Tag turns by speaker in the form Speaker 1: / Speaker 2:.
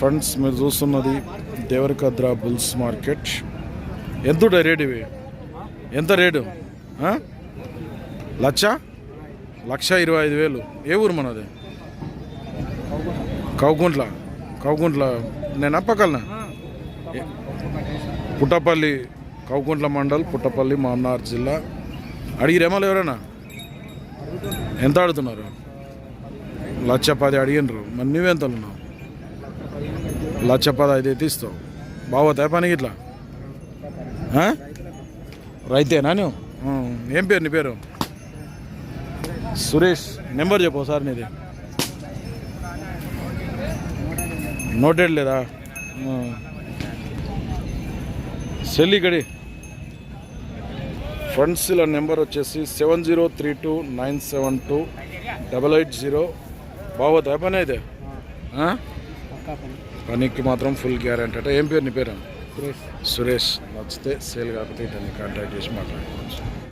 Speaker 1: Friends మీరు చూస్తున్నది Devarakadra bulls market. ఎంత ఉంటాయి రేటు ఇవి? ఎంత రేటు? లక్ష? లక్ష ఇరవై ఐదు వేలు. ఏ ఊరు మనది? కౌగుంట్ల. కౌకుంట్ల నేను? అప్పకల్నా పుట్టపల్లి కౌకుంట్ల మండల్ పుట్టపల్లి మామనార్ జిల్లా. అడిగిరేమో ఎవరైనా? ఎంత ఆడుతున్నారు లక్ష పది అడిగినరు మరి నువ్వెంత ఉన్నావు లక్ష పది అయితే తీస్తావు బాగోతాయి పనికి ఇట్లా? రైతేనా నువ్వు ఏం పేరు నీ పేరు? సురేష్. నెంబర్ చెప్పు సార్ నీది. నోటెడ్ లేదా. సెల్ ఇక్కడి. ఫ్రెండ్స్ ఇలా నెంబర్ వచ్చేసి seven zero three two nine seven two double eight zero. బాగోతాయి పని అయితే? పనికి మాత్రం ఫుల్ గ్యారెంటీ అంటే ఏం పేరు నీ పేరు? సురేష్. నచ్చితే సేల్ కాకపోతే ఇతన్ని కాంటాక్ట్ చేసి మాట్లాడుకోవచ్చు.